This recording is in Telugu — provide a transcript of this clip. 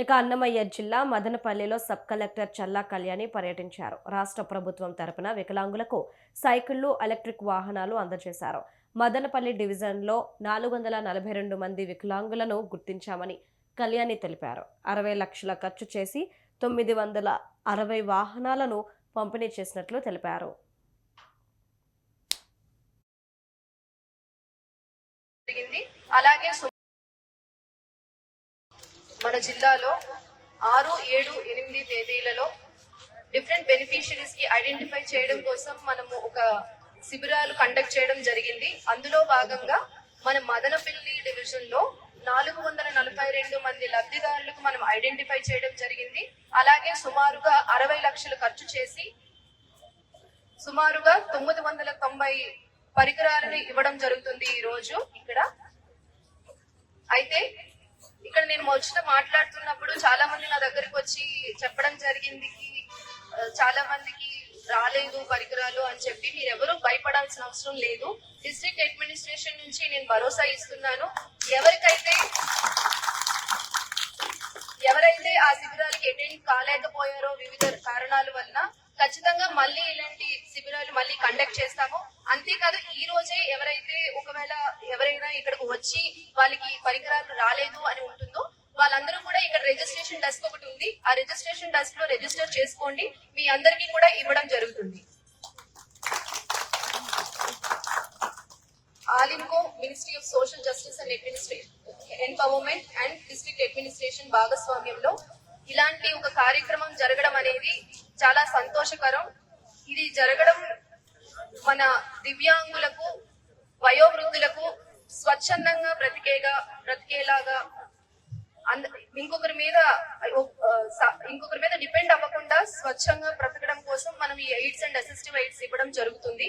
ఇక అన్నమయ్య జిల్లా మదనపల్లిలో సబ్ కలెక్టర్ చల్లా కళ్యాణి పర్యటించారు. రాష్ట్ర ప్రభుత్వం తరపున వికలాంగులకు సైకిళ్ళు ఎలక్ట్రిక్ వాహనాలు అందజేశారు. మదనపల్లి డివిజన్లో నాలుగు వందల నలభై రెండు మంది వికలాంగులను గుర్తించామని కళ్యాణి తెలిపారు. అరవై లక్షల ఖర్చు చేసి తొమ్మిది వందల అరవై వాహనాలను పంపిణీ చేసినట్లు తెలిపారు. అలాగే మన జిల్లాలో ఆరు ఏడు ఎనిమిది తేదీలలో డిఫరెంట్ బెనిఫిషరీస్కి ఐడెంటిఫై చేయడం కోసం మనము ఒక శిబిరాలు కండక్ట్ చేయడం జరిగింది. అందులో భాగంగా మన మదనపల్లి డివిజన్లో నాలుగు వందల నలభై రెండు మంది లబ్ధిదారులకు మనం ఐడెంటిఫై చేయడం జరిగింది. అలాగే సుమారుగా అరవై లక్షలు ఖర్చు చేసి సుమారుగా తొమ్మిది వందల తొంభై పరికరాలను ఇవ్వడం జరుగుతుంది ఈ రోజు ఇక్కడ. అయితే ఇక్కడ నేను మొదట మాట్లాడుతున్నప్పుడు చాలా మంది నా దగ్గరికి వచ్చి చెప్పడం జరిగింది చాలా మందికి రాలేదు పరికరాలు అని చెప్పి మీరు ఎవరు భయపడాల్సిన అవసరం లేదు. డిస్ట్రిక్ట్ అడ్మినిస్ట్రేషన్ నుంచి నేను భరోసా ఇస్తున్నాను. ఎవరికైతే ఎవరైతే ఆ శిబిరాలకి అటెండ్ కాలేకపోయారో వివిధ కారణాల వల్ల ఖచ్చితంగా మళ్ళీ ఇలాంటి శిబిరాలు మళ్ళీ కండక్ట్ చేస్తాము. అంతేకాదు ఈ రోజే ఎవరైతే ఒకవేళ ఎవరైనా ఇక్కడికి వచ్చి వాళ్ళకి పరికరాలు రాలేదు అని ఉంటుందో వాళ్ళందరూ కూడా ఇక్కడ రిజిస్ట్రేషన్ డెస్క్ ఒకటి ఉంది. ఆ రిజిస్ట్రేషన్ డెస్క్లో రిజిస్టర్ చేసుకోండి. మీ అందరికీ కూడా ఇవ్వడం జరుగుతుంది. ALIMCO ministry of social justice and administration empowerment and district administration భాగస్వామ్యంలో ఇలాంటి ఒక కార్యక్రమం జరగడం అనేది చాలా సంతోషకరం. ఇది జరగడం మన దివ్యాంగులకు వయోవృద్ధులకు స్వచ్ఛందంగా బ్రతికేగా బ్రతికేలాగా అంద- ఇంకొకరి మీద స- ఇంకొకరి మీద డిపెండ్ అవ్వకుండా స్వచ్ఛంగా బ్రతకడం కోసం మనం ఈ ఎయిడ్స్ అండ్ అసిస్టివ్ ఎయిడ్స్ ఇవ్వడం జరుగుతుంది.